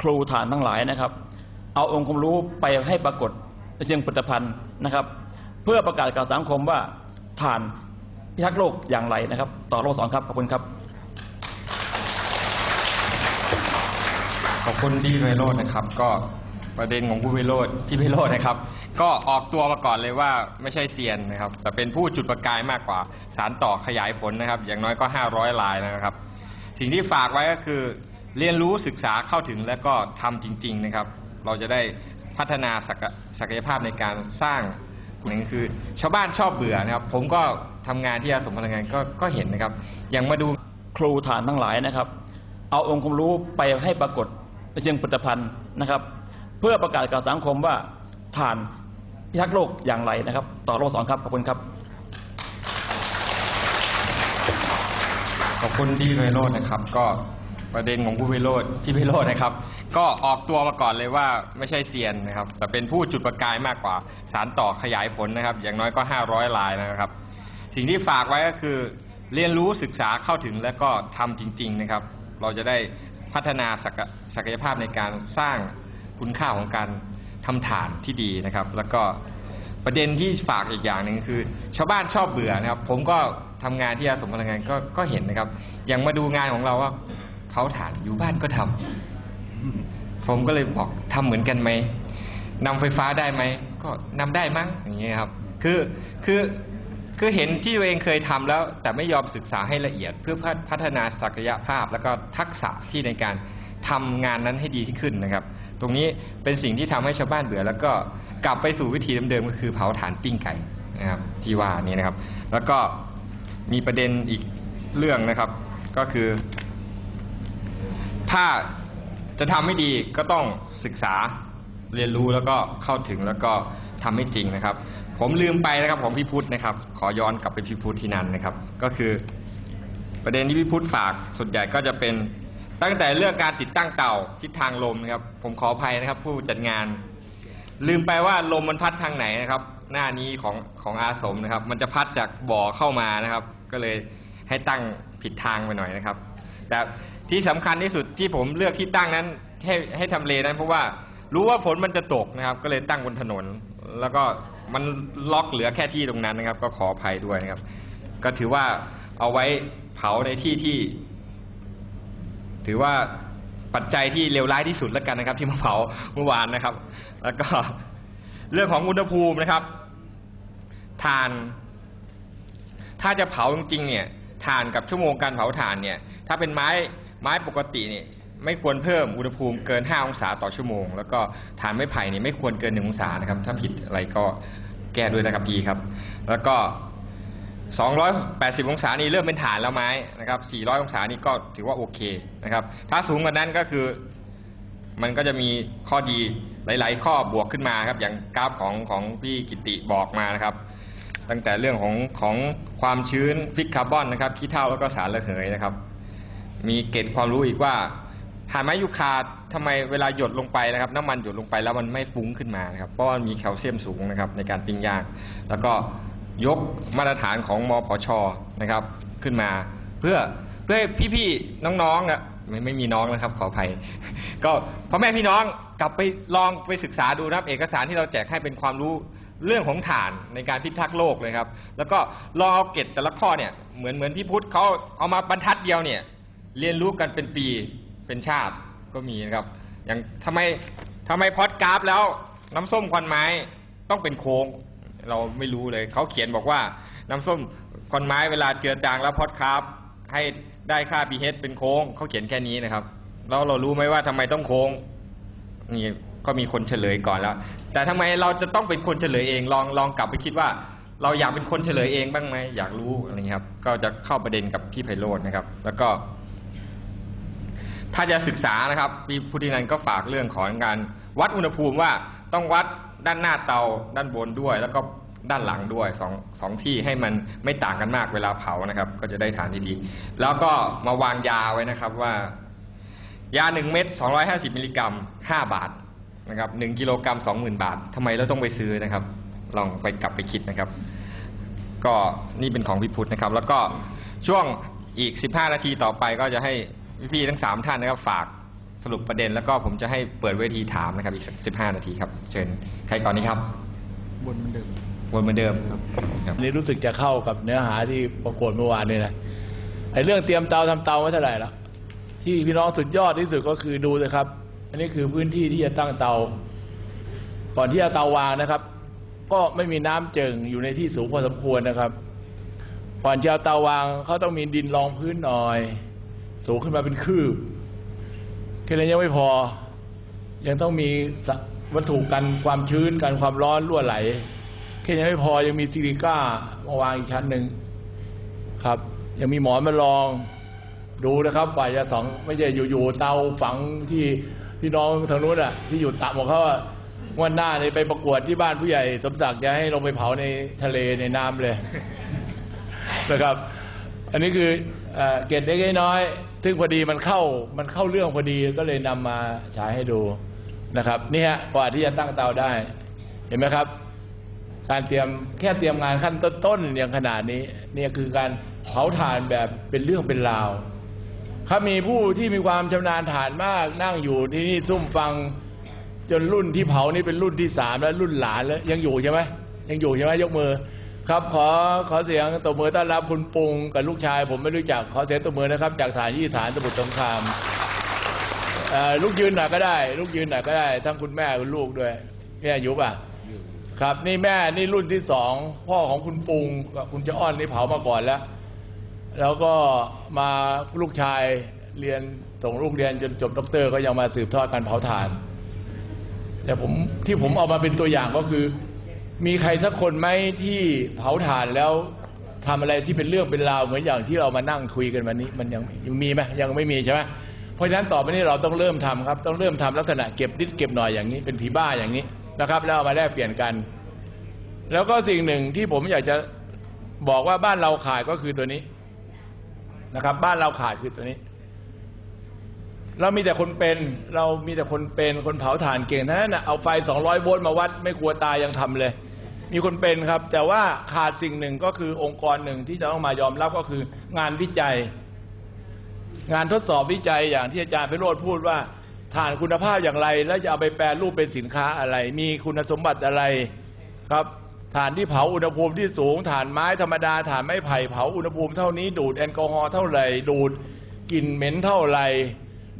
ครูฐานทั้งหลายนะครับ เอาองค์ความรู้ไปให้ปรากฏในเชิงผลิตภัณฑ์นะครับ เพื่อประกาศกับสังคมว่าฐานพิทักษ์โลกอย่างไรนะครับ ต่อโลกสองครับขอบคุณครับ ขอบคุณพี่ไพโรจน์นะครับ ก็ประเด็นของผู้ไพโรจน์พี่ไพโรจน์นะครับ ก็ออกตัวมาก่อนเลยว่าไม่ใช่เซียนนะครับ แต่เป็นผู้จุดประกายมากกว่า สารต่อขยายผลนะครับ อย่างน้อยก็ 500ลายนะครับ สิ่งที่ฝากไว้ก็คือ เรียนรู้ศึกษาเข้าถึงและก็ทำจริง ๆนะครับ เราจะได้พัฒนาศักยศักยภาพในการสร้างหนึ่งคือ ชาวบ้านชอบเบื่อนะครับ ผมก็ทำงานที่อาสมพลังงานก็ก็เห็นนะครับ อย่างมาดูครูฐานทั้งหลายนะครับ เอาองค์ความรู้ไปให้ปรากฏในเชิงผลิตภัณฑ์นะครับ เพื่อประกาศกับสังคมว่าฐานพิทักษ์โลกอย่างไรนะครับ ต่อโลกสองครับขอบคุณครับขอบคุณพี่ไพโรจน์นะครับก็ ประเด็นของผู้ไพโรจน์พี่ไพโรจน์นะครับ ก็ออกตัวมาก่อนเลยว่าไม่ใช่เซียนนะครับ แต่เป็นผู้จุดประกายมากกว่า สารต่อขยายผลนะครับ อย่างน้อยก็ 500 ลายนะครับ สิ่งที่ฝากไว้ก็คือ เรียนรู้ศึกษาเข้าถึงและก็ทำจริง ๆนะครับ เราจะได้พัฒนาศักยศักยภาพในการสร้างคุณค่าของการทำฐานที่ดีนะครับ แล้วก็ประเด็นที่ฝากอีกอย่างหนึ่งคือ ชาวบ้านชอบเบื่อนะครับ ผมก็ทำงานที่อาสมพลังงานก็ก็เห็นนะครับ อย่างมาดูงานของเราว่าเผาถ่านอยู่บ้านก็ทำผมก็เลยบอกทำเหมือนกันไหมนำไฟฟ้าได้ไหมก็นำได้มั้งอย่างเงี้ยครับ คือคือคือเห็นที่ตัวเองเคยทำแล้ว แต่ไม่ยอมศึกษาให้ละเอียด เพื่อพัฒนาศักยภาพ แล้วก็ทักษะที่ในการทำงานนั้นให้ดีที่ขึ้นนะครับ ตรงนี้เป็นสิ่งที่ทำให้ชาวบ้านเบื่อ แล้วก็กลับไปสู่วิธีเดิมๆก็คือเผาถ่านปิ้งไก่นะครับที่ว่านี้นะครับ แล้วก็มีประเด็นอีกเรื่องนะครับ ก็คือ ถ้าจะทำให้ดีก็ต้องศึกษาเรียนรู้แล้วก็เข้าถึงแล้วก็ทำให้จริงนะครับ ผมลืมไปนะครับของพี่พุทธนะครับ ขอย้อนกลับไปพี่พุทธที่นั่นนะครับ ก็คือ ประเด็นที่พี่พุทธฝากส่วนใหญ่ก็จะเป็นตั้งแต่เรื่องการติดตั้งเต่าทิศทางลมนะครับ ผมขออภัยนะครับ ผู้จัดงาน ลืมไปว่าลมมันพัดทางไหนนะครับ หน้านี้ของของอาสมนะครับ มันจะพัดจากบ่อเข้ามานะครับ ก็เลยให้ตั้งผิดทางไปหน่อยนะครับ แต่ ที่สำคัญที่สุดที่ผมเลือกที่ตั้งนั้นให้ให้ทำเลนั้นเพราะว่ารู้ว่าฝนมันจะตกนะครับ ก็เลยตั้งบนถนน แล้วก็มันล็อกเหลือแค่ที่ตรงนั้นนะครับ ก็ขออภัยด้วยนะครับ ก็ถือว่าเอาไว้เผาในที่ที่ ถือว่าปัจจัยที่เลวร้ายที่สุดแล้วกันนะครับ ที่มาเผาเมื่อวานนะครับ แล้วก็เรื่องของอุณหภูมินะครับทาน ถ้าจะเผาจริงๆเนี่ยถ่านกับชั่วโมงการเผาถ่านเนี่ย ถ้าเป็นไม้ ไม้ปกติเนี่ยไม่ควรเพิ่มอุณหภูมิเกิน 5 องศาต่อชั่วโมง แล้วก็ถ่านไม้ไผ่เนี่ยไม่ควรเกิน 1 องศานะครับ ถ้าผิดอะไรก็แก้ด้วยนะครับดีครับ แล้วก็ 280 องศานี่เริ่มเป็นฐานแล้วไม้นะครับ 400 องศานี่ก็ถือว่าโอเคนะครับ ถ้าสูงกว่านั้นก็คือมันก็จะมีข้อดีหลาย ๆ ข้อบวกขึ้นมาครับ อย่างกราฟของของพี่กิติบอกมานะครับ ตั้งแต่เรื่องของของความชื้นฟิกคาร์บอนนะครับขี้เถ้าแล้วก็สารระเหยนะครับ มีเกร็ดความรู้อีกว่าถ่านไม้ยูคาทำไมเวลาหยดลงไปนะครับ น้ำมันหยดลงไปแล้วมันไม่ฟุ้งขึ้นมานะครับ เพราะว่ามีแคลเซียมสูงนะครับ ในการปิ้งย่างแล้วก็ยกมาตรฐานของมอพอชนะครับ ขึ้นมา เพื่อเพื่อพี่ๆน้องๆนะไม่ไม่มีน้องนะครับ ขออภัย ก็พ่อแม่พี่น้องกลับไปลองไปศึกษาดูนะครับ เอกสารที่เราแจกให้เป็นความรู้เรื่องของฐานในการพิทักษ์โลกเลยครับ แล้วก็ลองเอาเกร็ดแต่ละข้อเนี่ยเหมือนเหมือนพี่พุทธเขาเอามาบรรทัดเดียวเนี่ย เรียนรู้กันเป็นปีเป็นชาติก็มีนะครับ อย่างทำไมทำไมพอดกราฟแล้วน้ำส้มควันไม้ต้องเป็นโค้ง เราไม่รู้เลย เขาเขียนบอกว่าน้ำส้มควันไม้เวลาเจือจางแล้วพอดกราฟให้ได้ค่า pH เป็นโค้ง เขาเขียนแค่นี้นะครับ แล้วเรารู้ไหมว่าทำไมต้องโค้งนี่ก็มีคนเฉลยก่อนแล้ว แต่ทำไมเราจะต้องเป็นคนเฉลยเองลองลองกลับไปคิดว่า เราอยากเป็นคนเฉลยเองบ้างไหมอยากรู้อะไรเงี้ยครับ ก็จะเข้าประเด็นกับพี่ไพโรจน์นะครับ แล้วก็ ถ้าจะศึกษานะครับพี่พุทธินันก็ฝากเรื่องของการวัดอุณหภูมิว่าต้องวัดด้านหน้าเตาด้านบนด้วย แล้วก็ด้านหลังด้วยสองสองที่ให้มันไม่ต่างกันมากเวลาเผานะครับ ก็จะได้ฐานที่ดี แล้วก็มาวางยาไว้นะครับว่า ยาหนึ่งเม็ดสองร้อยห้าสิบมิลลิกรัมห้าบาทนะครับหนึ่งกิโลกรัมสองหมื่นบาททำไมเราต้องไปซื้อนะครับ ลองไปกลับไปคิดนะครับ ก็นี่เป็นของพี่พุทธนะครับ แล้วก็ช่วงอีกสิบห้านาทีต่อไปก็จะให้ พี่ๆทั้งสามท่านนะครับฝากสรุปประเด็น แล้วก็ผมจะให้เปิดเวทีถามนะครับ อีกสักสิบห้านาทีครับ เชิญใครก่อนนี้ครับบนเหมือนเดิมวนเหมือนเดิมครับอันนี้รู้สึกจะเข้ากับเนื้อหาที่ประกวดเมื่อวานนี่นะไอ้เรื่องเตรียมเตาทำเตาไม่เท่าไหร่ละที่พี่น้องสุดยอดที่สุดก็คือดูเลยครับ อันนี้คือพื้นที่ที่จะตั้งเตา ก่อนที่จะเตาวางนะครับ ก็ไม่มีน้ำเจิ่งอยู่ในที่สูงพอสมควรนะครับก่อนจะเอาเตาวางเขาต้องมีดินรองพื้นหน่อย สูงขึ้นมาเป็นคืบแค่นั้นยังไม่พอ ยังต้องมีวัตถุกันความชื้นกันความร้อนรั่วไหลแค่นี้ไม่พอยังมีซิลิก้ามาวางอีกชั้นหนึ่งครับ ยังมีหมอนมาลอง ดูนะครับฝ่ายจะสองไม่ใช่อยู่ๆเตาฝังที่พี่น้องทางนู้นอะ ที่อยู่ต่ำของเขาอะงวันหน้าเนี่ยไปประกวดที่บ้านผู้ใหญ่ สมศักดิ์จะให้ลงไปเผาในทะเลในน้ำเลยนะครับ อันนี้คือเอ่อเกร็ดเล็กๆน้อย ซึ่งพอดีมันเข้ามันเข้าเรื่องพอดีก็เลยนำมาฉายให้ดูนะครับนี่ฮะกว่าที่จะตั้งเตาได้ เห็นไหมครับ การเตรียมแค่เตรียมงานขั้นต้นๆอย่างขนาดนี้เนี่ยคือการเผาถ่านแบบเป็นเรื่องเป็นราวถ้ามีผู้ที่มีความชำนาญถ่านมากนั่งอยู่ที่นี่ซุ่มฟังจนรุ่นที่เผานี่เป็นรุ่นที่สามแล้วรุ่นหลานแล้วยังอยู่ใช่ไหมยังอยู่ใช่ไหมยกมือ ครับขอขอเสียงตบมือต้อนรับคุณปุงกับลูกชาย ผมไม่รู้จักขอเสียงตบมือนะครับ จากฐานยี่ฐานสมุทรสงครามลูกยืนหน่อยก็ได้ ลูกยืนหน่อยก็ได้ ทั้งคุณแม่คุณลูกด้วยแม่อยู่ป่ะครับ นี่แม่นี่รุ่นที่สองพ่อของคุณปุงกับคุณเจ้าอ้อนนี่เผามาก่อนแล้ว แล้วก็มาลูกชายเรียนส่งลูกเรียนจนจบด็อกเตอร์ก็ยังมาสืบทอดการเผาถ่าน แต่ผมที่ผมเอามาเป็นตัวอย่างก็คือ มีใครสักคนไหมที่เผาถ่านแล้วทำอะไรที่เป็นเรื่องเป็นราวเหมือนอย่างที่เรามานั่งคุยกันวันนี้ มันยังยังมีไหมยังไม่มีใช่ไหมเพราะฉะนั้นต่อไปนี้เราต้องเริ่มทำครับ ต้องเริ่มทำลักษณะเก็บนิดเก็บหน่อยอย่างนี้ เป็นผีบ้าอย่างนี้นะครับ แล้วเอามาแลกเปลี่ยนกัน แล้วก็สิ่งหนึ่งที่ผมอยากจะบอกว่าบ้านเราขาดก็คือตัวนี้นะครับ บ้านเราขาดคือตัวนี้ เรามีแต่คนเป็น เรามีแต่คนเป็นคนเผาถ่านเก่งทั้งนั้นนะเอาไฟ200โวลต์มาวัด ไม่กลัวตายยังทำเลย มีคนเป็นครับ แต่ว่าขาดสิ่งหนึ่งก็คือองค์กรหนึ่งที่จะต้องมายอมรับก็คืองานวิจัย งานทดสอบวิจัยอย่างที่อาจารย์ไพโรธพูดว่าถ่านคุณภาพอย่างไร แล้วจะเอาไปแปรรูปเป็นสินค้าอะไร มีคุณสมบัติอะไรครับถ่านที่เผาอุณหภูมิที่สูงถ่านไม้ธรรมดาถ่านไม้ไผ่เผาอุณหภูมิเท่านี้ดูดแอลกอฮอล์เท่าไหร่ดูดกลิ่นเหม็นเท่าไหร่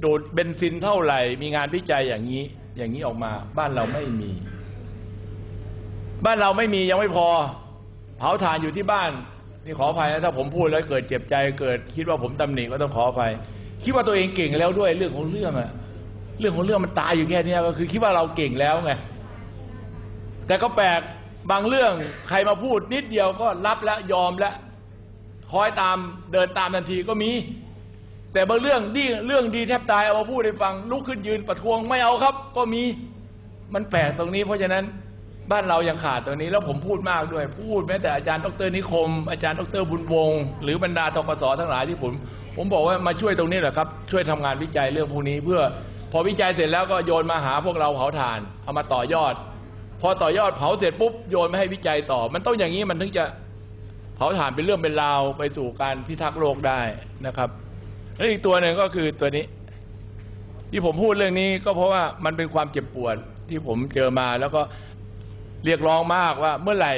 ดูดเบนซินเท่าไหร่ มีงานวิจัยอย่างนี้ อย่างนี้ออกมาบ้านเราไม่มี บ้านเราไม่มียังไม่พอ เผาถ่านอยู่ที่บ้าน นี่ขออภัยนะถ้าผมพูดแล้วเกิดเจ็บใจเกิด คิดว่าผมตำหนิก็ต้องขออภัย คิดว่าตัวเองเก่งแล้วด้วยเรื่องของเรื่องอะเรื่องของเรื่องมันตายอยู่แค่นี้ก็คือคิดว่าเราเก่งแล้วไงแต่ก็แปลกบางเรื่องใครมาพูดนิดเดียวก็รับแล้วยอมแล้วคอยตามเดินตามทันทีก็มี แต่บางเรื่องดีเรื่องดีแทบตายเอามาพูดให้ฟังลุกขึ้นยืนประท้วงไม่เอาครับ ก็มีมันแปลกตรงนี้เพราะฉะนั้น บ้านเรายังขาดตรงนี้แล้วผมพูดมากด้วย พูดแม้แต่อาจารย์ดรนิคม อาจารย์ดรบุญวงศ์หรือบรรดาทกศทั้งหลายที่ผม ผมบอกว่ามาช่วยตรงนี้แหละครับ ช่วยทำงานวิจัยเรื่องพวกนี้ เพื่อพอวิจัยเสร็จแล้วก็โยนมาหาพวกเราเผาถ่าน เอามาต่อยอด พอต่อยอดเผาเสร็จปุ๊บโยนมาให้วิจัยต่อ มันต้องอย่างนี้มันถึงจะเผาถ่านเป็นเรื่องเป็นราวไปสู่การพิทักษ์โลกได้นะครับแล้วอีกตัวหนึ่งก็คือตัวนี้ ที่ผมพูดเรื่องนี้ก็เพราะว่ามันเป็นความเจ็บปวดที่ผมเจอมาแล้วก็ เรียกร้องมากว่าเมื่อไหร่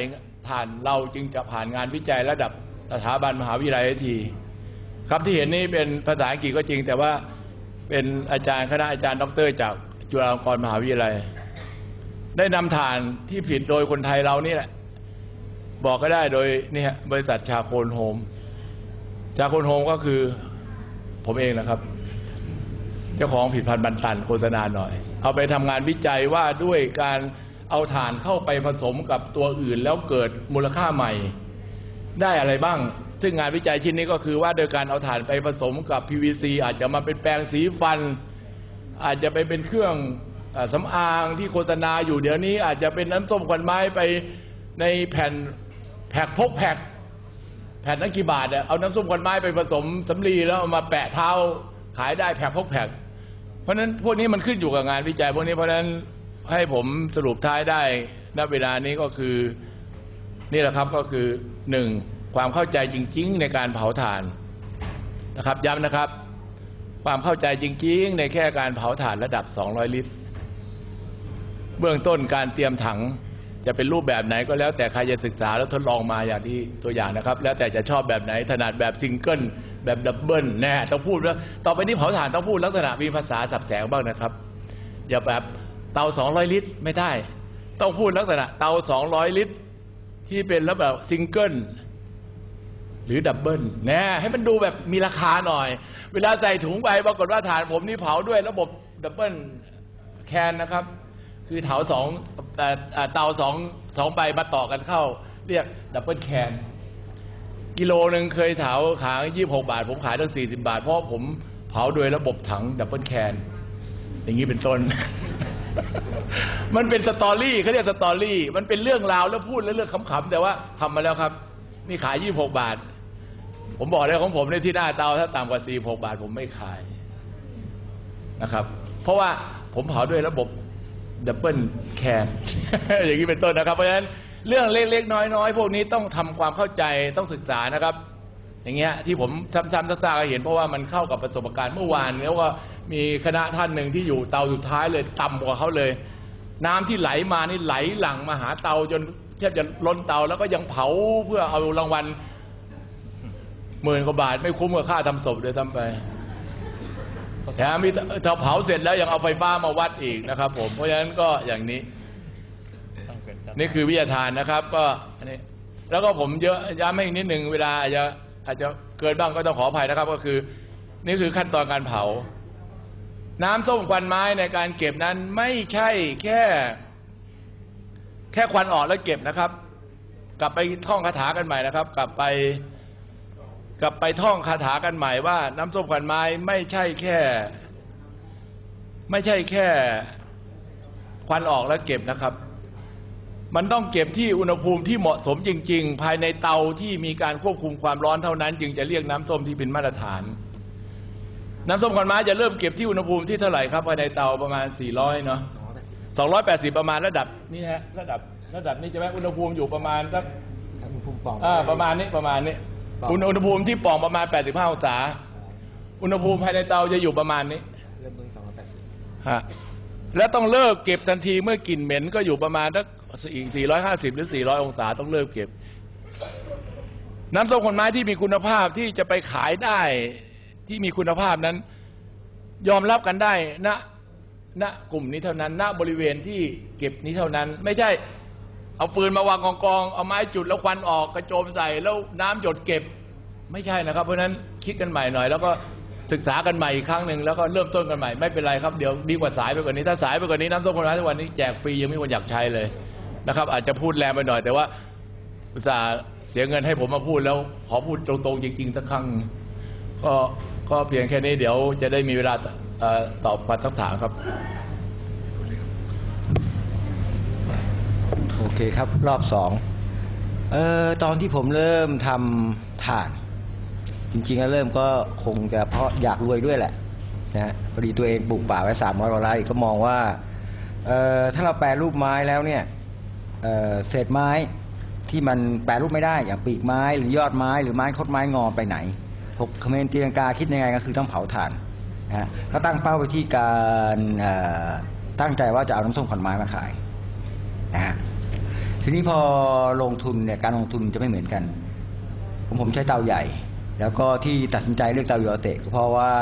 ผ่านเราจึงจะผ่านงานวิจัยระดับสถาบันมหาวิทยาลัยที ครับที่เห็นนี่เป็นภาษาอังกฤษก็จริง แต่ว่าเป็นอาจารย์คณะอาจารย์ดอกเตอรจากจุฬาลงกรณ์มหาวิทยาลัย ได้นำฐานที่ผลิตโดยคนไทยเรานี่แหละ บอกก็ได้โดยนี่ฮะบริษัทชาโคนโฮมชาโคนโฮมก็คือผมเองนะครับ เจ้าของผลิดพันธ์บันตันโฆษณาหน่อย เอาไปทำงานวิจัยว่าด้วยการ เอาถ่านเข้าไปผสมกับตัวอื่นแล้วเกิดมูลค่าใหม่ ได้อะไรบ้าง ซึ่งงานวิจัยชิ้นนี้ก็คือว่าโดยการเอาถ่านไปผสมกับ PVC อาจจะมาเป็นแปรงสีฟัน อาจจะไปเป็นเครื่องสำอางที่โฆษณาอยู่เดี๋ยวนี้ อาจจะเป็นน้ำส้มควันไม้ไปในแผ่นแพ็กพกแพ็กแผ่นนั้นกี่บาทเอาน้ำส้มควันไม้ไปผสมสำลีแล้วเอามาแปะเท้าขายได้แพ็คพกแพ็คเพราะนั้นพวกนี้มันขึ้นอยู่กับงานวิจัยพวกนี้เพราะนั้น ให้ผมสรุปท้ายได้ณเวลานี้ก็คือนี่แหละครับก็คือหนึ่งความเข้าใจจริง ๆ ในการเผาถ่านนะครับย้ำนะครับ ความเข้าใจจริง ๆ ในแค่การเผาถ่านระดับ 200 ลิตร เบื้องต้นการเตรียมถังจะเป็นรูปแบบไหนก็แล้วแต่ใครจะศึกษาแล้วทดลองมาอย่างที่ตัวอย่างนะครับ แล้วแต่จะชอบแบบไหนถนัดแบบซิงเกิลแบบดับเบิลแน่ต้องพูดแล้วต่อไปนี้เผาถ่านต้องพูดลักษณะมีภาษาสับแสงบ้างนะครับ อย่าแบบ เตา200ลิตรไม่ได้ ต้องพูดลักษณะ เตา200ลิตร ที่เป็นแล้วแบบซิงเกิลหรือดับเบิลแน่ให้มันดูแบบมีราคาหน่อย เวลาใส่ถุงไปปรากฏว่าฐานผมนี่เผาด้วยระบบดับเบิลแคนนะครับ คือเถาสองเอ่เตาสองสองใบมาต่อกันเข้า เรียกดับเบิลแคนกิโลหนึ่งเคยเถาขายยี่บหกบาท ผมขายตั้งสี่สิบาท เพราะผมเผาโดยระบบถังดับเบิลแคนอย่างนี้เป็นต้น มันเป็นสตอรี่เขาเรียกสตอรี่ มันเป็นเรื่องราวแล้วพูดแล้วเรื่องขำๆแต่ว่าทำมาแล้วครับ นี่ขายยี่หกบาท ผมบอกเลยของผมในยที่หน้าเตาถ้าต่ำกว่าสี่หกบาท ผมไม่ขายนะครับ เพราะว่าผมเผาด้วยระบบดับเบิลแคนอย่างนี้เป็นต้นนะครับ เพราะฉะนั้นเรื่องเล็กๆน้อยๆพวกนี้ต้องทำความเข้าใจต้องศึกษานะครับ อย่างเงี้ยที่ผมซ้ำๆซากๆเห็นเพราะว่ามันเข้ากับประสบการณ์เมื่อวานแล้วก็ มีคณะท่านหนึ่งที่อยู่เตาสุดท้ายเลยต่ำกว่าเขาเลย น้ำที่ไหลมานี่ไหลหลั่งมาหาเตาจนแทบจะล้นเตาแล้วก็ยังเผาเพื่อเอารางวัลหมื่นกว่าบาท ไม่คุ้มกับค่าทำศพเลยซ้ำไปแถมมีถ้าเผาเสร็จแล้วยังเอาไฟฟ้ามาวัดอีกนะครับ ผมเพราะฉะนั้นก็อย่างนี้ นี่คือวิทยาทานนะครับ ก็อันนี้แล้วก็ผมเยอะย้ำให้อีกนิดหนึ่งเวลาอาจจะอาจจะเกินบ้างก็ต้องขออภัยนะครับ ก็คือ นี่คือขั้นตอนการเผา น้ำส้มควันไม้ในการเก็บนั้นไม่ใช่แค่ แค่ควันออกแล้วเก็บนะครับ กลับไปท่องคาถากันใหม่นะครับ กลับไป กลับไปท่องคาถากันใหม่ว่า น้ำส้มควันไม้ไม่ใช่แค่ ไม่ใช่แค่ ควันออกแล้วเก็บนะครับ มันต้องเก็บที่อุณหภูมิที่เหมาะสมจริง ๆ ภายในเตาที่มีการควบคุมความร้อนเท่านั้น จึงจะเรียกน้ำส้มที่เป็นมาตรฐาน น้ำส้มควันไม้จะเริ่มเก็บที่อุณหภูมิที่เท่าไหร่ครับภายในเตาประมาณ 400 เนาะ280 ประมาณระดับนี่ฮะระดับระดับนี้ใช่ไหมอุณหภูมิอยู่ประมาณสักอุณหภูมิปล่องอ่าประมาณนี้ประมาณนี้อุณอุณหภูมิที่ปล่องประมาณ 85 องศา อุณหภูมิภายในเตาจะอยู่ประมาณนี้เริ่มต้นสองร้อยแปดสิบฮะและต้องเลิกเก็บทันทีเมื่อกลิ่นเหม็นก็อยู่ประมาณสักอีก 450 หรือ 400 องศาต้องเลิกเก็บ น้ำส้มคนไม้ที่มีคุณภาพที่จะไปขายได้ ที่มีคุณภาพนั้น ยอมรับกันได้ณณกลุ่มนี้เท่านั้น ณบริเวณที่เก็บนี้เท่านั้น ไม่ใช่เอาปืนมาวางกองกองเอาไม้จุดแล้วควันออกกระโจมใส่แล้วน้ำหยดเก็บไม่ใช่นะครับ เพราะฉะนั้นคิดกันใหม่หน่อย แล้วก็ศึกษากันใหม่อีกครั้งหนึ่งแล้วก็เริ่มต้นกันใหม่ไม่เป็นไรครับเดี๋ยวดีกว่าสายไปกว่านี้ถ้าสายไปกว่านี้น้ำส้มคนร้ายทุกวันนี้แจกฟรียังไม่มีคนอยากใช้เลยนะครับ อาจจะพูดแรงไปหน่อย แต่ว่าอุตส่าห์เสียเงินให้ผมมาพูดแล้วขอพูดตรงๆจริงๆสักครั้งก็ ก็เพียงแค่นี้เดี๋ยวจะได้มีเวลาเอ่อตอบคำถามครับ โอเคครับ รอบสองออตอนที่ผมเริ่มทำถ่าน จริงๆแล้วเริ่มก็คงจะเพราะอยากรวยด้วยแหละนะพอดีตัวเองปลูกป่าไว้สามร้อยกว่าไร่ก็มองว่าเออถ้าเราแปรรูปไม้แล้วเนี่ยเเศษไม้ที่มันแปรรูปไม่ได้อย่างปีกไม้หรือยอดไม้หรือไม้คดไม้งอไปไหน ผมคอมเมนต์ตีลังกาคิดยังไงก็คือต้องเผาถ่านนะฮะก็ตั้งเป้าไปที่การตั้งใจว่าจะเอาน้ำส้มขอนไม้มาขายนะฮะทีนี้พอลงทุนเนี่ยการลงทุนจะไม่เหมือนกัน ผมผมใช้เตาใหญ่ แล้วก็ที่ตัดสินใจเลือกเตาโยเตะก็เพราะว่า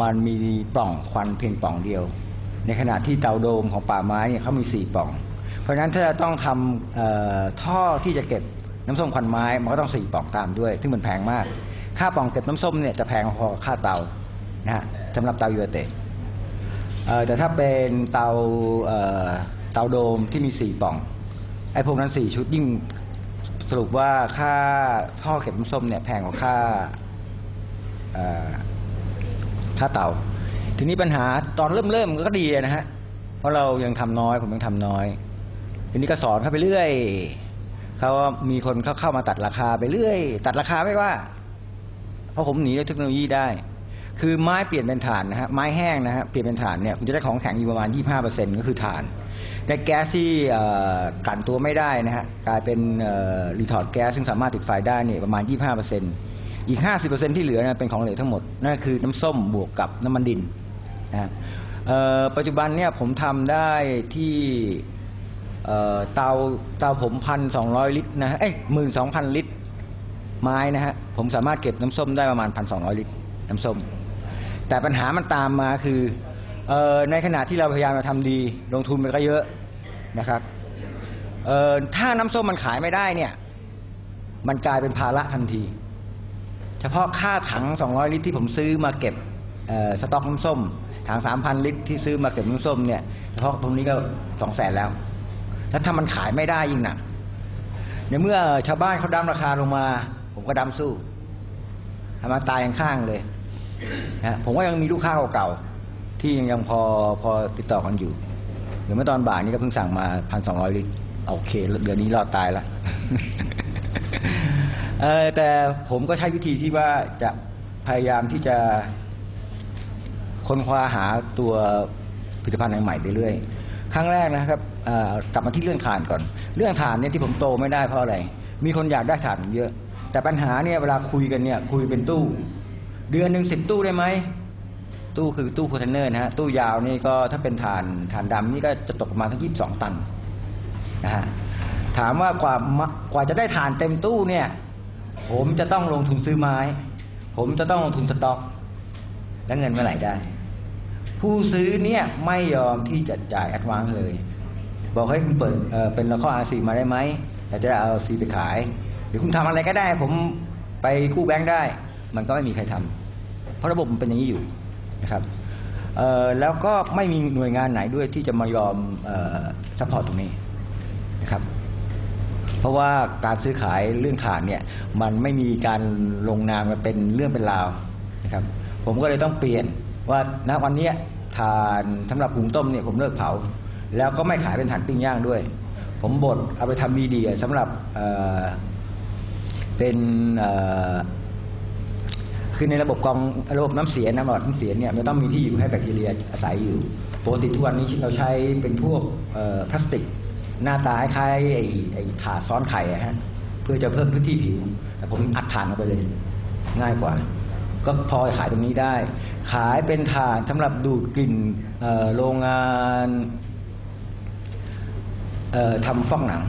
มันมีปล่องควันเพียงปล่องเดียว ในขณะที่เตาโดมของป่าไม้เนี่ยเขามีสี่ปล่อง เพราะฉะนั้นถ้าจะต้องทำท่อที่จะเก็บน้ำส้มควันไม้มันก็ต้องสี่ปล่องตามด้วย ซึ่งมันแพงมาก ค่าปล่องเก็บน้ำส้มเนี่ยจะแพงพอค่าเตานะฮะสำหรับเตายเตะเอ่อแต่ถ้าเป็นเตาเตาโดมที่มีสี่ปล่องไอ้พวกนั้นสี่ชุดยิ่งสรุปว่าค่าท่อเก็บน้ำส้มเนี่ยแพงกว่าค่าค่าเตาทีนี้ปัญหาตอนเริ่มเริ่มก็ดีนะฮะเพราะเรายังทำน้อยผมยังทำน้อย ทีนี้ก็สอนเข้าไปเรื่อยเขาว่ามีคนเข้าเข้ามาตัดราคาไปเรื่อย ตัดราคาไม่ว่า เพราะผมหนีด้วยเทคโนโลยีได้ คือไม้เปลี่ยนเป็นถ่านนะฮะไม้แห้งนะฮะเปลี่ยนเป็นถ่านเนี่ยคุณจะได้ของแข็งอยู่ประมาณ 25%ก็คือถ่านแต่แก๊สที่กันตัวไม่ได้นะฮะกลายเป็นรีทอร์ดแก๊สซึ่งสามารถติดไฟได้เนี่ยประมาณ 25%อีก 50%ที่เหลือเนยเป็นของเหลวทั้งหมดนั่นคือน้ำส้มบวกกับน้ำมันดินนะฮะปัจจุบันเนี่ยผมทำได้ที่เอ่อเตาเตาผมพันสองร้อยลิตรนะฮะเอ้ยหมื่นสองพันลิตร ไม้นะฮะผมสามารถเก็บน้ำส้มได้ประมาณพันสองร้อยลิตรน้ำส้ม แต่ปัญหามันตามมาคือออในขณะที่เราพยายามจะทำดี ลงทุนไปก็เยอะนะครับเอถ้าน้ำส้มมันขายไม่ได้เนี่ย มันกลายเป็นภาระทันที เฉพาะค่าถัง200ลิตรที่ผมซื้อมาเก็บสต็อกน้ำส้มถัง3,000ลิตรที่ซื้อมาเก็บน้ำส้มเนี่ยเฉพาะตรงนี้ก็2 0 0แสนแล้ว แล้วถ้ามันขายไม่ได้ยิ่งหนักในเมื่อชาวบ้านเขาดั้มราคาลงมา ผมก็ดั้มสู้ทำมาตายข้างเลยนะผมก็ยังมีลูกค้าเก่าๆที่ยังยังพอพอติดต่อกันอยู่เดี๋ยวเมื่อตอนบ่ายนี้ก็เพิ่งสั่งมาพันสองร้อยลิตรโอเคเดี๋ยวนี้รอดตายล้วเออแต่ผมก็ใช้วิธีที่ว่าจะพยายามที่จะค้นคว้าหาตัวผลิตภัณฑ์ใหม่ๆไปเรื่อยครั้งแรกนะครับกลับมาที่เรื่องถ่านก่อน เรื่องถ่านเนี่ยที่ผมโตไม่ได้เพราะอะไร มีคนอยากได้ถ่านเยอะ แต่ปัญหาเนี่ยเวลาคุยกันเนี่ย คุยเป็นตู้ เดือนหนึ่งสิบตู้ได้ไหมตู้คือตู้คอนเทนเนอร์นะฮะตู้ยาวนี่ก็ถ้าเป็นถ่านถ่านดำนี่ก็จะตกประมาณทั้งยี่สิบสองตันนะฮะถามว่ากว่ามะกว่าจะได้ถ่านเต็มตู้เนี่ย ผมจะต้องลงทุนซื้อไม้ ผมจะต้องลงทุนสต็อก และเงินเมื่อไหร่ได้ ผู้ซื้อเนี่ยไม่ยอมที่จะจ่ายแอดวานเลย บอกให้คุณเปิดเอ่อเป็นละครอาซีมาได้ไหมอยาจะเอาซีไปขาย รือคุณทำอะไรก็ได้ ผมไปกู้แบงค์ได้ มันก็ไม่มีใครทำเพราะระบบมันเป็นอย่างนี้อยู่นะครับเออแล้วก็ไม่มีหน่วยงานไหนด้วยที่จะมายอมซัพพอร์ตตรงนี้นะครับ เพราะว่าการซื้อขายเรื่องถ่านเนี่ย มันไม่มีการลงนามมาเป็นเรื่องเป็นราวนะครับ ผมก็เลยต้องเปลี่ยนว่าณวันนี้ยถ่านสำหรับหุงต้มเนี่ยผมเลิกเผา แล้วก็ไม่ขายเป็นถ่านปิ้งย่างด้วย ผมบดเอาไปทำมีเดียสำหรับ เป็นคือในระบบกองระบบน้ำเสียน้ำหลอดน้ำเสียเนี่ยมันต้องมีที่อยู่ให้แบคทีเรียอาศัยอยู่ปกติทุกวันนี้เราใช้เป็นพวกพลาสติก หน้าตาคล้ายๆไอ้ไอ้ถาดซ้อนไข่อะฮะเพื่อจะเพิ่มพื้นที่ผิว แต่ผมอัดถ่านออกไปเลย ง่ายกว่า ก็พอขายตรงนี้ได้ ขายเป็นถ่านสำหรับดูดกลิ่นโรงงานทำฟอกหนัง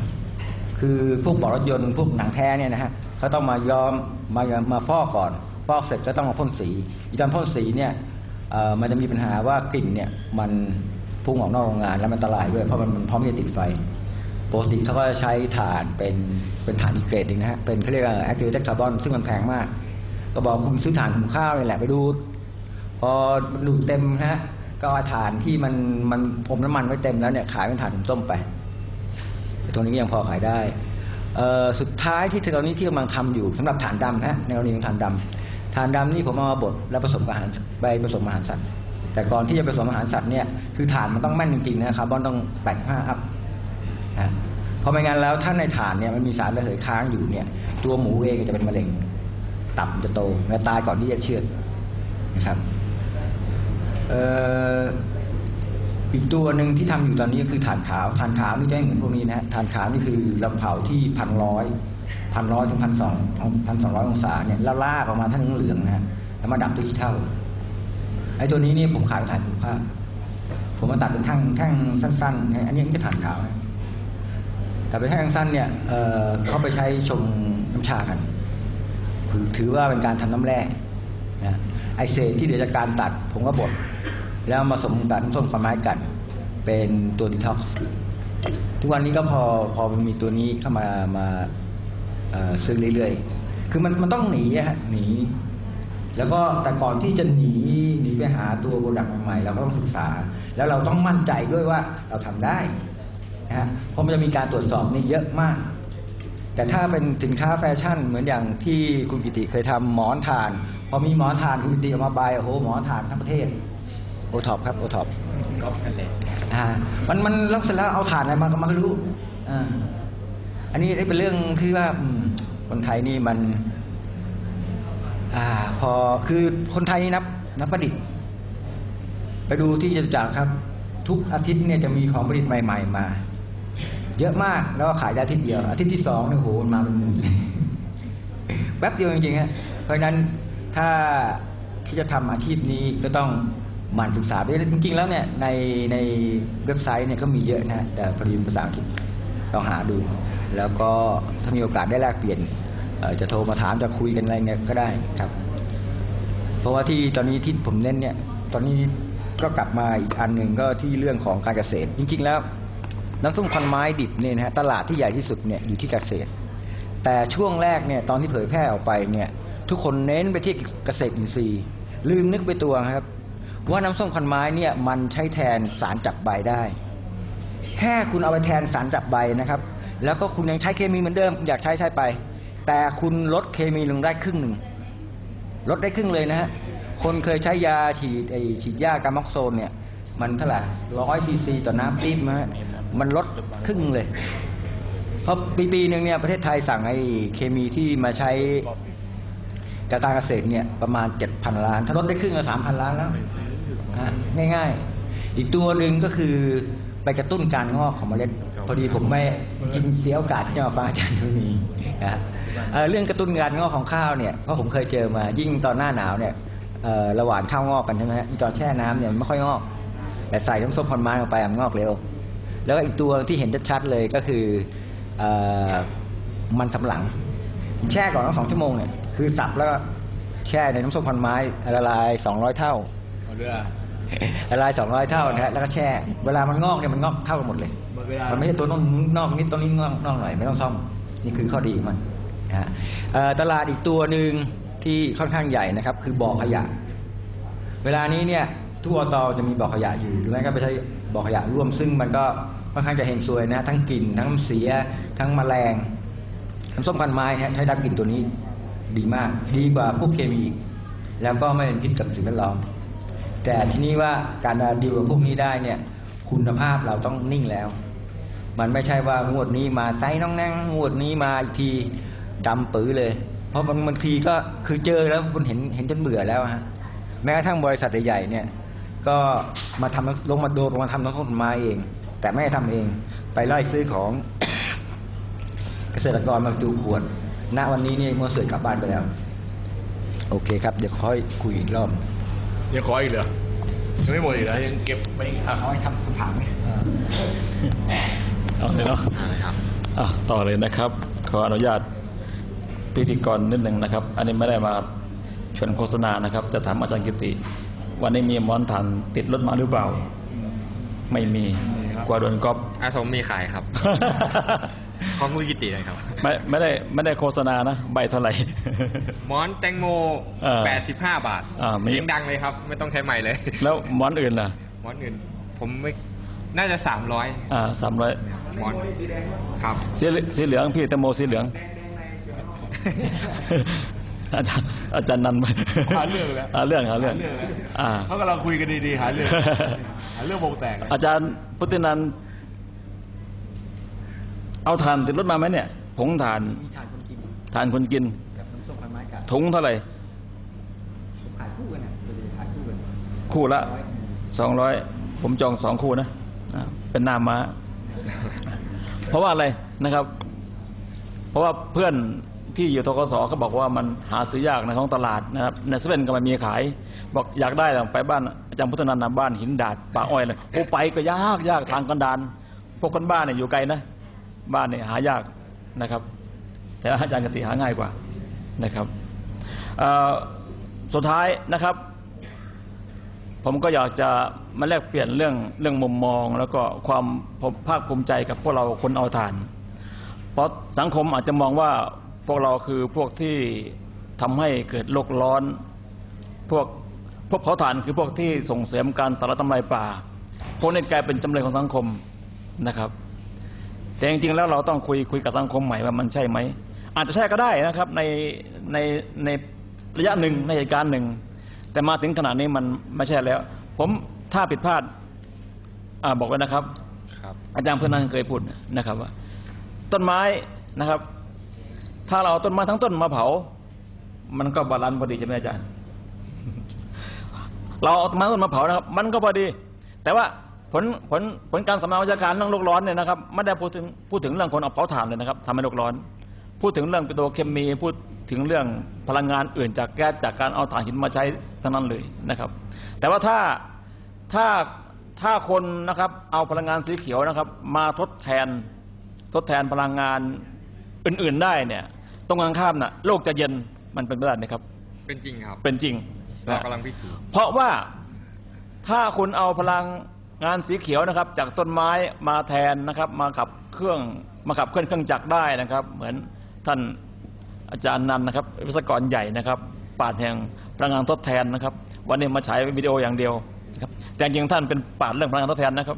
คือพวกเบารถยนต์พวกหนังแท้เนี่ยนะฮะ เขาต้องมาย้อมมามาฟอกก่อนฟอกเสร็จก็ต้องมาพ่นสีอีตอนพ่นสีเนี่ยมันจะมีปัญหาว่ากลิ่นเนี่ยมันพุ่งออกนอกโรงงานแล้วมันอันตรายด้วยเพราะมันพร้อมที่จะติดไฟปกติเขาก็ใช้ถ่านเป็นเป็นถ่านอีเกรดหนึงนะฮะเป็นเขาเรียกว่า activated carbon ซึ่งมันแพงมาก ก็บอกคุณซื้อถ่านหุงข้าวนี่แหละไปดูพอดูเต็มฮะก็เอาถ่านที่มันมันพรมน้ำมันไว้เต็มแล้วเนี่ยขายเป็นถ่านหุงต้มไปต่ตัวนี้ยังพอขายได้ สุดท้ายที่ตอนนี้ที่กำลังทำอยู่สำหรับถ่านดำนะฮะในกรณีของถ่านดำถ่านดำนี่ผมเอามาบดแล้วผสมกับอาหารไปผสมอาหารสัตว์ แต่ก่อนที่จะผสมอาหารสัตว์เนี่ยคือถ่านมันต้องแม่นจริงๆนะคาร์บอนต้อง85อัพนะเพราะไม่งั้นแล้วถ้าในฐานเนี่ยมันมีสารระเหยค้างอยู่เนี่ย ตัวหมูเองจะเป็นมะเร็ง ตับจะโตและตายก่อนที่จะเชื่อดนะครับ เอ่อ อีกตัวหนึ่งที่ทำอยู่ตอนนี้ก็คือถ่านขาวถ่านขาวนี่จะเหมือนพวกนี้นะฮะถ่านขาวนี่คือเราเผาที่พันร้อยพันร้อยถึงพันสองพันสองร้อยองศาเนี่ยแล้วลากออกมาทั้งเหลืองนะฮะแล้วมาดับด้วยขี้เถ้าไอ้ตัวนี้นี่ผมขายเป็นถ่านคุณภาพ ผมมาตัดเป็นแท่งแท่งสั้นๆอันนี้ก็ถ่านขาวแต่เป็นแท่งสั้นเนี่ยเอ่อเขาไปใช้ชงน้ำชากัน ถือว่าเป็นการทำน้ำแร่นะไอเศษที่เหลือจากการตัด ผมก็บด แล้วมาสมกับน้ำส้มฝันไม้กันเป็นตัวดีท็อกซ์ทุกวันนี้ก็พอพอมีตัวนี้เข้ามามาเอ่อซื้อเรื่อยๆ คือมันมันต้องหนีฮะหนี แล้วก็แต่ก่อนที่จะหนีหนีไปหาตัวโปรดักต์ใหม่ๆเราก็ต้องศึกษา แล้วเราต้องมั่นใจด้วยว่าเราทำได้นะฮะเพราะมันจะมีการตรวจสอบนี่เยอะมาก แต่ถ้าเป็นสินค้าแฟชั่นเหมือนอย่างที่คุณกิติเคยทำหมอนทาน พอมีหมอนทานคุณกิติออกมาบายโอ้โหหมอนทานทั้งประเทศ โอท็อปครับโอท็อปก็กันเลยอ่ามันมันแล้วเสร็จแล้วเอาถ่านอะไรมาก็มาก็รู้อ่าอันนี้เป็นเรื่องที่ว่าอืมคนไทยนี่มัน อ่า พอคือคนไทยนี่นับ นับประดิษฐ์ ไปดูที่จตุจักรครับ ทุกอาทิตย์เนี่ยจะมีของประดิษฐ์ใหม่ ๆ มา เยอะมากแล้วก็ขายได้อาทิตย์เดียว อาทิตย์ที่สองเนี่ยโหมันมาเป็นหมื่นเลยแป๊บเดียวจริงๆฮะเพราะฉะนั้นถ้าที่จะทำอาชีพนี้ก็ต้องห มันศึกษาด้วยจริง ๆ แล้วเนี่ยในในเว็บไซต์เนี่ยก็มีเยอะนะแต่พอดีภาษาอังกฤษต้องหาดู แล้วก็ถ้ามีโอกาสได้แลกเปลี่ยนจะโทรมาถามจะคุยกันอะไรเงี้ยก็ได้ครับ เพราะว่าที่ตอนนี้ที่ผมเน้นเนี่ยตอนนี้ก็กลับมาอีกอันหนึ่งก็ที่เรื่องของการเกษตร จริง ๆ แล้ว น้ำส้มควันไม้ดิบเนี่ยนะฮะตลาดที่ใหญ่ที่สุดเนี่ยอยู่ที่เกษตร แต่ช่วงแรกเนี่ยตอนที่เผยแพร่ออกไปเนี่ย ทุกคนเน้นไปที่เกษตรอินทรีย์ ลืมนึกไปตัวครับ ว่าน้ำส้มคันไม้เนี่ยมันใช้แทนสารจับใบได้ แค่คุณเอาไปแทนสารจับใบนะครับ แล้วก็คุณยังใช้เคมีเหมือนเดิมอยากใช้ใช้ไป แต่คุณลดเคมีลงได้ครึ่งหนึ่งลดได้ครึ่งเลยนะฮะคนเคยใช้ยาฉีดไอฉีดยากาม็อกโซนเนี่ย มันเท่าไหร่ร้อยซีซีต่อน้ำปี๊บนะฮะมันลดครึ่งเลย เพราะปีปีหนึ่งเนี่ยประเทศไทยสั่งไอ้เคมีที่มาใช้กับการเกษตรเนี่ยประมาณเจ็ดพันล้าน ถ้าลดได้ครึ่งละสามพันล้านแล้ว ง่ายๆ อีกตัวหนึ่งก็คือไปกระตุ้นการงอกของเมล็ด พอดีผมไม่จริงเสียโอกาสที่จะมาฟังอาจารย์ทุนีนะฮะเอ่อเรื่องกระตุ้นการงอกของข้าวเนี่ยเพราะผมเคยเจอมายิ่งตอนหน้าหนาวเนี่ยเอ่อระหว่างข้าวงอกกันใช่ไหมฮะตอนแช่น้ำเนี่ยมันไม่ค่อยงอก แต่ใส่น้ำส้มพันไม้ลงไปอะมันงอกเร็ว แล้วก็อีกตัวที่เห็นชัดๆเลยก็คือเออมันสำปะหลัง แช่ก่อนตั้งสองชั่วโมงเนี่ยคือสับแล้วก็แช่ในน้ำส้มพันไม้ละลายสองร้อยเท่าเอาเรือ ละลายสองร้อยเท่านะฮะแล้วก็แช่ เวลามันงอกเนี่ยมันงอกเท่ากันหมดเลย หมดเวลามัมันไม่ใช่ตัวน้นนอกนิดตัวนี้งอกนอกหน่อยไม่ต้องซ่อม นี่คือข้อดีของมันนะฮะเอ่อตลาดอีกตัวหนึ่งที่ค่อนข้างใหญ่นะครับ คือบ่อขยะ เวลานี้เนี่ยทุกอตจะมีบ่อขยะอยู่หรือไม่ก็ไปใช้บ่อขยะร่วมซึ่งมันก็ค่อนข้างจะเฮงซวยนะ ทั้งกลิ่นทั้งเสีย ทั้งแมลงน้ำส้มพันไม้ฮะใช้ดับกลิ่นตัวนี้ดีมาก ดีกว่าพวกเคมีอีก แล้วก็ไม่เป็นพิษกับสิ่งแวดล้อม แต่ทีนี้ว่าการดีลกับพวกนี้ได้เนี่ย คุณภาพเราต้องนิ่งแล้ว มันไม่ใช่ว่างวดนี้มาไซน้องแน่งงวดนี้มาอีกทีดำปื้อเลย เพราะบางบางทีก็คือเจอแล้วคุณเห็นเห็นจนเบื่อแล้วฮะแม้กระทั่งบริษัทใหญ่ๆเนี่ย ก็มาทำลงมาโดนลงมาทำน้ำส้มมาเอง แต่ไม่ได้ทำเอง ไปไล่ซื้อของเกษตรกรมาดูขวดณวันนี้นี่มัวเสือกลับบ้านไปแล้ว โอเคครับ เดี๋ยวค่อยคุยอีกรอบ ยังขออีกเหรอยังไม่หมดอีกเหรอยังเก็บไปอีกอะเขาให้ทำคำถามไหมเอาเลยเนาะครับอะต่อเลยนะครับ ขออนุญาตพิธีกรนิดหนึ่งนะครับ อันนี้ไม่ได้มาชวนโฆษณานะครับ จะถามอาจารย์กิติ วันนี้มีหมอนฐานติดรถมาหรือเปล่า ไม่มีกลัวโดนก๊อปอาสมมีขายครับ ของมุกิตินะครับ ไม่ไม่ได้ไม่ได้โฆษณานะใบเท่าไหร่หมอนแตงโมเออ85 บาทอ่ามี เสียงดังเลยครับ ไม่ต้องใช้ไมค์เลย แล้วหมอนอื่นล่ะ หมอนอื่น ผมไม่น่าจะ300อ่าสามร้อยหมอนครับ สีเหลืสีเหลืองพี่แตงโมสีเหลือง อาจารย์อาจารย์นันไปหาเรื่องแล้วหาเรื่องหาเรื่องแล้ว อ่า เขากำลังคุยกันดีๆ หาเรื่อง หาเรื่องวงแตกนะอาจารย์พุทธินันท์ เอาถ่านติดรถมาไหมเนี่ย ผงถ่านมีทานคนกินถ่านคนกินกับน้ำส้มพันไม้กับถุงเท่าไหร่ขายคู่กันนะตัวเดียวขายคู่กันคู่ละสองร้อยผมจองสองคู่นะอ่าเป็นหน้าม้าเพราะว่าอะไรนะครับ เพราะว่าเพื่อนที่อยู่ทกสก็บอกว่ามันหาซื้อยากในท้องตลาดนะครับในเซเว่นก็ไม่มีขาย บอกอยากได้ต้องไปบ้านอาจารย์พุทธนันท์นะบ้านหินดาดป่าอ้อยเลยโอ้ไปก็ยากยากทางกันดานพวกคนบ้านเนี่ยอยู่ไกลนะ บ้านเนี่ยหายากนะครับ แต่อาจารย์กติหาง่ายกว่านะครับสุดท้ายนะครับ ผมก็อยากจะมาแลกเปลี่ยนเรื่องเรื่องมุมมอง แล้วก็ความภาคภูมิใจกับพวกเราคนเอาทาน เพราะสังคมอาจจะมองว่าพวกเราคือพวกที่ทำให้เกิดโลกร้อน พวกพวกเผาถ่านคือพวกที่ส่งเสริมการสารทำลายป่าพวกนี้กลายเป็นจำเลยของสังคมนะครับ แต่จริงๆแล้วเราต้องคุยคุยกับสังคมใหม่ว่ามันใช่ไหมอาจจะใช่ก็ได้นะครับในในในระยะหนึ่งในเหตุการณ์หนึ่ง แต่มาถึงขณะนี้มันไม่ใช่แล้ว ผมถ้าผิดพลาดอ่าบอกไว้นะครับครับอาจารย์เพื่อนนั้นเคยพูดนะครับว่า ต้นไม้นะครับ ถ้าเราเอาต้นไม้ทั้งต้นมาเผา มันก็บาลานซ์พอดีใช่ไหมอาจารย์ เราเอาต้นไม้ต้นมาเผานะครับ มันก็พอดี แต่ว่า ผลผลผลการสำนักวิชาการเรื่องโลกร้อนเนี่ยนะครับไม่ได้พูดถึงพูดถึงเรื่องคนเอาเผาถ่านเลยนะครับทำให้โลกร้อน พูดถึงเรื่องปิโตรเคมีพูดถึงถึงเรื่องพลังงานอื่นจากแก๊สจากการเอาถ่านหินมาใช้ทั้งนั้นเลยนะครับ แต่ว่าถ้าถ้าถ้าคนนะครับเอาพลังงานสีเขียวนะครับ มาทดแทนทดแทนพลังงานอื่น ๆได้เนี่ย ตรงกันข้ามน่ะโลกจะเย็นมันเป็นไปได้ไหมครับ เป็นจริงครับ เป็นจริงเรากำลังพิสูจน์เพราะว่าถ้าคุณเอาพลัง งานสีเขียวนะครับ จากต้นไม้มาแทนนะครับ มาขับเครื่องมาขับเคลื่อนเครื่องจักรได้นะครับ เหมือนท่านอาจารย์นันนะครับวิศวกรใหญ่นะครับปราดแห่งพลังงานทดแทนนะครับ วันนี้มาฉายวิดีโออย่างเดียวนะครับ แต่จริงๆท่านเป็นปราดเรื่องพลังงานทดแทนนะครับ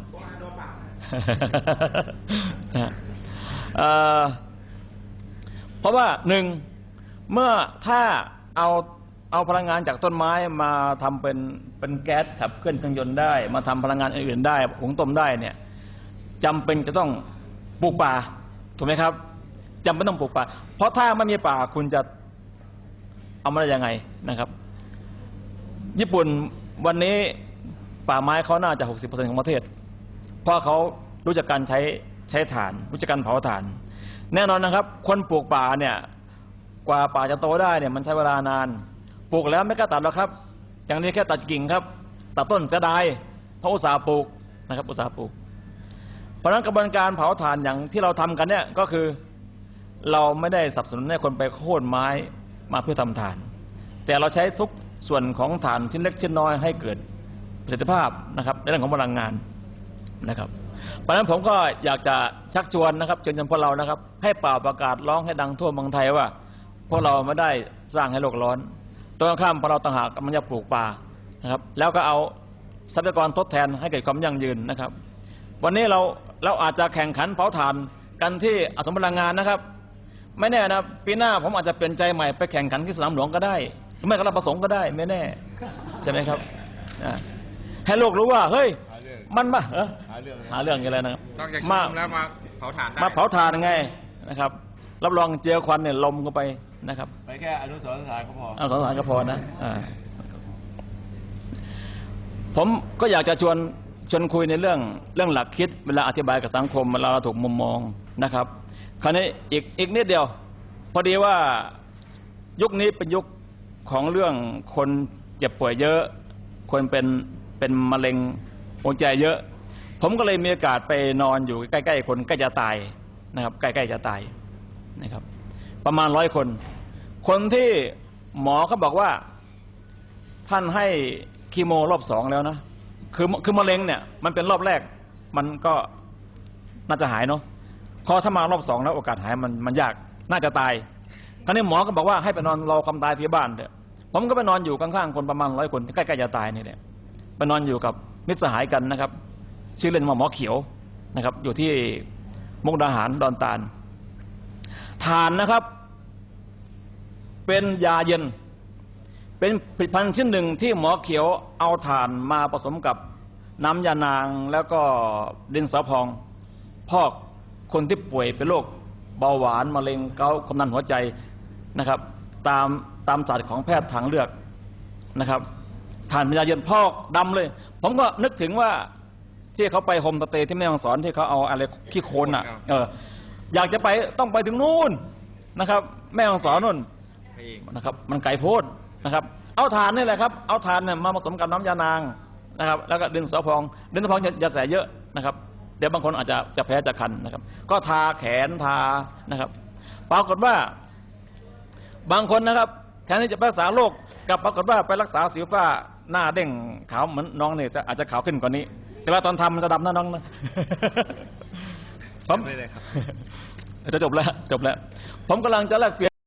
เพราะว่าหนึ่งเมื่อถ้าเอา เอาพลังงานจากต้นไม้มาทำเป็นเป็นแก๊สขับเคลื่อนเครื่องยนต์ได้ มาทำพลังงานอื่นๆได้หุงต้มได้เนี่ยจำเป็นจะต้องปลูกป่าถูกไหมครับจำเป็นต้องปลูกป่า เพราะถ้าไม่มีป่าคุณจะเอามาได้ยังไงนะครับ ญี่ปุ่นวันนี้ป่าไม้เขาน่าจะหกสิบเปอร์เซ็นของประเทศ เพราะเขารู้จักการใช้ใช้ถ่าน รู้จักการเผาถ่าน แน่นอนนะครับ คนปลูกป่าเนี่ย กว่าป่าจะโตได้เนี่ยมันใช้เวลานาน ปลูกแล้วไม่กล้าตัดหรอกครับ อย่างนี้แค่ตัดกิ่งครับ ตัดต้นเสียดายเพราะอุตสาห์ปลูกนะครับอุตสาห์ปลูก เพราะฉะนั้นกระบวนการเผาถ่านอย่างที่เราทำกันเนี่ยก็คือ เราไม่ได้สนับสนุนให้คนไปโค่นไม้มาเพื่อทำถ่าน แต่เราใช้ทุกส่วนของถ่านชิ้นเล็กชิ้นน้อยให้เกิดประสิทธิภาพนะครับในเรื่องของพลังงานนะครับ เพราะฉะนั้นผมก็อยากจะชักชวนนะครับชิญชวนพวกเรานะครับ ให้เป่าประกาศร้องให้ดังทั่วเมืองไทยว่าพวกเราไม่ได้สร้างให้โลกร้อน ตรงกันข้ามพวกเราต่างหากมันจะปลูกป่านะครับ แล้วก็เอาทรัพยากรทดแทนให้เกิดความยั่งยืนนะครับ วันนี้เราเราอาจจะแข่งขันเผาถ่านกันที่อสมพลังงานนะครับ ไม่แน่นะปีหน้าผมอาจจะเปลี่ยนใจใหม่ไปแข่งขันที่สนามหลวงก็ได้หรือไม่ก็รับประสงค์ก็ได้ไม่แน่ ใช่ไหมครับอ่าให้โลกรู้ว่าเฮ้ยหาเรื่องมันมาเออหาเรื่องเลยหาเรื่องอย่างไรนะครับนอกจากมาชมแล้วมาเผาถ่านได้มาเผาถ่านยังไงนะครับ รับรองเจอควันเนี่ยลมเข้าไปนะครับ ไปแค่อนุสรณ์สถานก็พอเอาสองสารก็พอนะอ่าผมก็อยากจะชวนชวนคุยในเรื่องเรื่องหลักคิดเวลาอธิบายกับสังคมเวลาเราถูกมุมมองนะครับ คราวนี้อีกอีกนิดเดียว พอดีว่ายุคนี้เป็นยุคของเรื่องคนเจ็บป่วยเยอะ คนเป็นเป็นมะเร็งหัวใจเยอะ ผมก็เลยมีโอกาสไปนอนอยู่ใกล้ ๆ คนใกล้จะตายนะครับ ใกล้ ๆ จะตายนะครับ ประมาณร้อยคน คนที่หมอเขาบอกว่า ท่านให้คีโมรอบสองแล้วนะคือคือมะเร็งเนี่ย มันเป็นรอบแรก มันก็น่าจะหายเนาะพอถ้ามารอบสองแล้วโอกาสหายมันมันยากน่าจะตายคราวนี้หมอก็บอกว่าให้ไปนอนรอความตายที่บ้านเถอะผมก็ไปนอนอยู่ข้างๆคนประมาณร้อยคนใกล้ๆจะตายนี่แหละไปนอนอยู่กับมิตรสหายกันนะครับ ชื่อเล่นว่าหมอเขียวนะครับ อยู่ที่มุกดาหารดอนตาล ทานนะครับ เป็นยาเย็น เป็นผลิตภัณฑ์ชิ้นหนึ่งที่หมอเขียวเอาถ่านมาผสมกับน้ำยานางแล้วก็ดินสอพอง พอกคนที่ป่วยเป็นโรคเบาหวานมะเร็งเกาความดันหัวใจนะครับ ตามตามศาสตร์ของแพทย์ทางเลือกนะครับถ่านเป็นยาเย็นพอกดำเลย ผมก็นึกถึงว่าที่เขาไปโฮมสเตย์ที่แม่ฮ่องสอนที่เขาเอาอะไรขี้โคนอะ เออ อยากจะไปต้องไปถึงนู่นนะครับ แม่ฮ่องสอนนู่นนะครับ มันไก่โพดนะครับ เอาถ่านนี่แหละครับ เอาถ่านเนี่ยมาผสมกับน้ำยานางนะครับ แล้วก็ดินสอพองดินสอพองอย่าอย่าใส่เยอะนะครับเดี๋ยวบางคนอาจจะจะแพ้จะคันนะครับ ก็ทาแขนทานะครับปรากฏว่า บางคนนะครับแทนที่จะรักษาโรคกลับปรากฏว่าไปรักษาสิวฟ้าหน้าเด้งขาวเหมือนน้องเนี่ยจะอาจจะขาวขึ้นกว่านี้ แต่ว่าตอนทำมันจะดำหนะน้องนะ ผมไม่เลยครับจะจบแล้วจบแล้วผมกำลังจะแลกเปลี่ยน